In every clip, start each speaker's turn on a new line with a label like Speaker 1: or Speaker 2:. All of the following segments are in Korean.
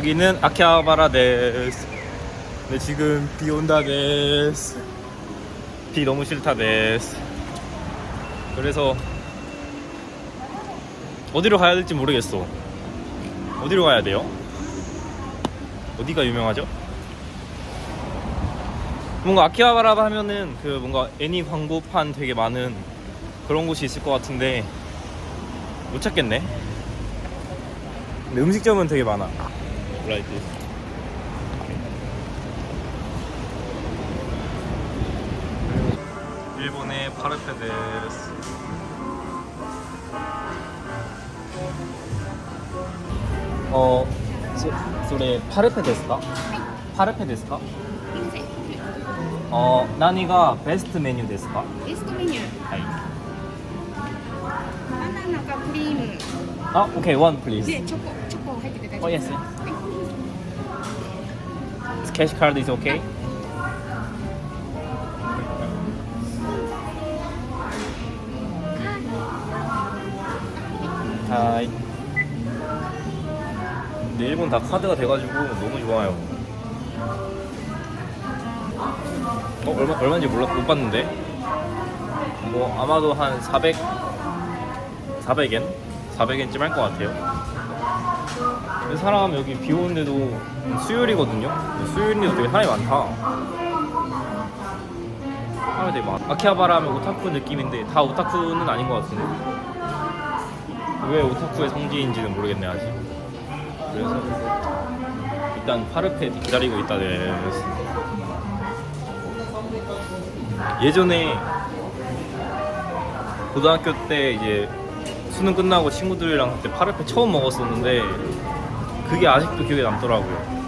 Speaker 1: 여기는 아키하바라 데스. 근데 지금 비 온다 데스. 비 너무 싫다 데스. 그래서 어디로 가야 될지 모르겠어. 어디로 가야 돼요? 어디가 유명하죠? 뭔가 아키하바라 하면은 그 뭔가 애니 광고판 되게 많은 그런 곳이 있을 것 같은데 못 찾겠네. 근데 음식점은 되게 많아. like this. 일본의 파르페데스 어, 소, 소리 파르페 데스까? 파르페 데스까? 先生 어, 나니가 베스트 메뉴 데스까?
Speaker 2: ベストメニュー
Speaker 1: 하이.
Speaker 2: バナナかクリーム
Speaker 1: 아, 오케이, 원 플리즈.
Speaker 2: でチョコチョコ入ってて大丈夫
Speaker 1: 어,
Speaker 2: 예스. い
Speaker 1: Cash card is okay? 하이. 근데 일본 다 카드가 돼가지고 너무 좋아요. 어 얼마 얼마인지 몰라 못 봤는데. 뭐 아마도 한 400, 400엔, 400엔쯤 할 것 같아요. 근데 사람 여기 비 오는데도 수요일이거든요. 수요일인데도 되게 사람이 많다. 사람이 되게 많아. 아키하바라 하면 오타쿠 느낌인데 다 오타쿠는 아닌 것 같은데. 왜 오타쿠의 성지인지는 모르겠네 아직. 그래서 일단 파르페 기다리고 있다 네. 예전에 고등학교 때 이제 수능 끝나고 친구들이랑 그때 파르페 처음 먹었었는데 그게 아직도 기억에 남더라고요.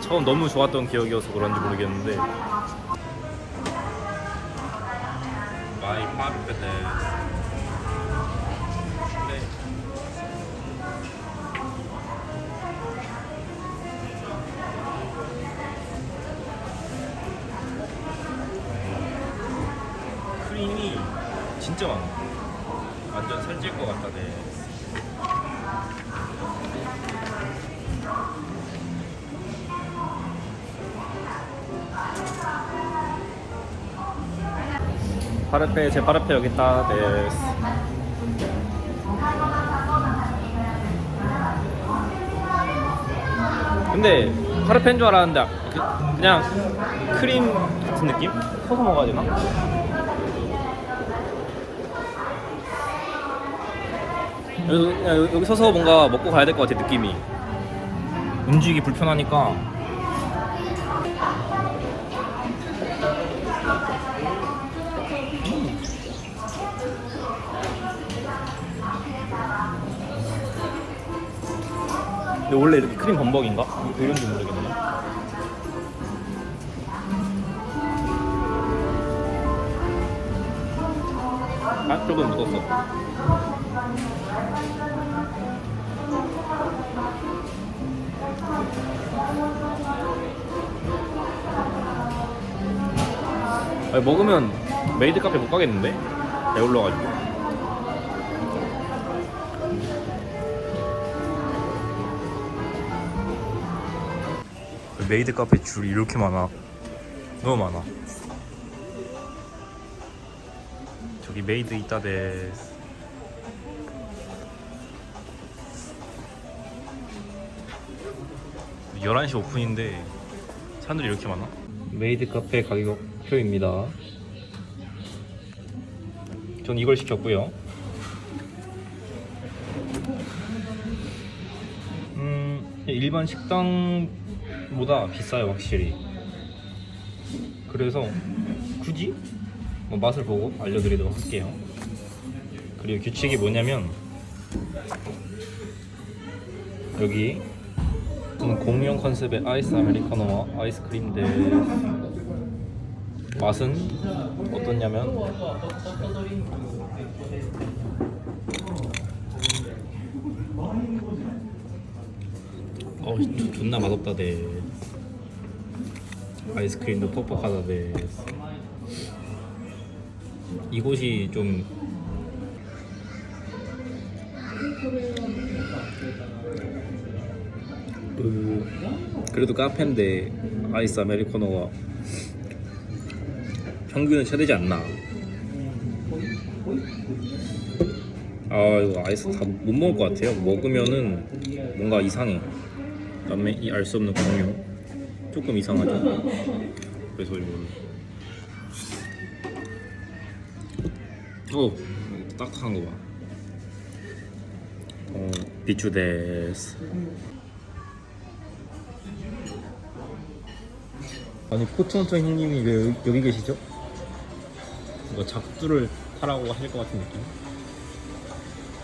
Speaker 1: 네, 처음 너무 좋았던 기억이어서 그런지 모르겠는데. 마이 파르페데. 네. 크림이 진짜 많아. 완전 살찔 것 같다, 네. 파르페 제 파르페 여기 있다 데스 근데 파르페인 줄 알았는데 그- 그냥 크림 같은 느낌? 서서 먹어야 되나? 여기, 야, 여기 서서 뭔가 먹고 가야 될 것 같아 느낌이 움직이기 불편하니까 근데 원래 이렇게 크림 범벅인가? 왜 이런지 모르겠네. 아, 조금 묻었어. 아니, 먹으면 메이드 카페 못 가겠는데? 배불러가지고. 메이드 카페 줄이 이렇게 많아. 너무 많아. 저기 메이드 있다 데. 11시 오픈인데 사람들이 이렇게 많아? 메이드 카페 가격표입니다. 전 이걸 시켰고요. 음, 일반 식당 보다 비싸요, 확실히. 그래서 굳이 뭐 맛을 보고 알려드리도록 할게요. 그리고 규칙이 뭐냐면 여기 공용 컨셉의 아이스 아메리카노와 아이스크림 대 맛은 어떻냐면 어 조- 존나 맛없다 대. 아이스크림도 퍽퍽하다 대. 이곳이 좀 그 그래도 카페인데 아이스 아메리카노가 평균은 최대지 않나? 아 이거 아이스 다 못 먹을 것 같아요. 먹으면은 뭔가 이상해 그다음에 이알 수 없는 공유 조금 이상하죠? 그래서 이거는 오 딱딱한 거 봐. 어, 비추 데스. 아니 포트원터 형님이 왜 여기, 계시죠? 뭔가 작두를 타라고 하실 것 같은 느낌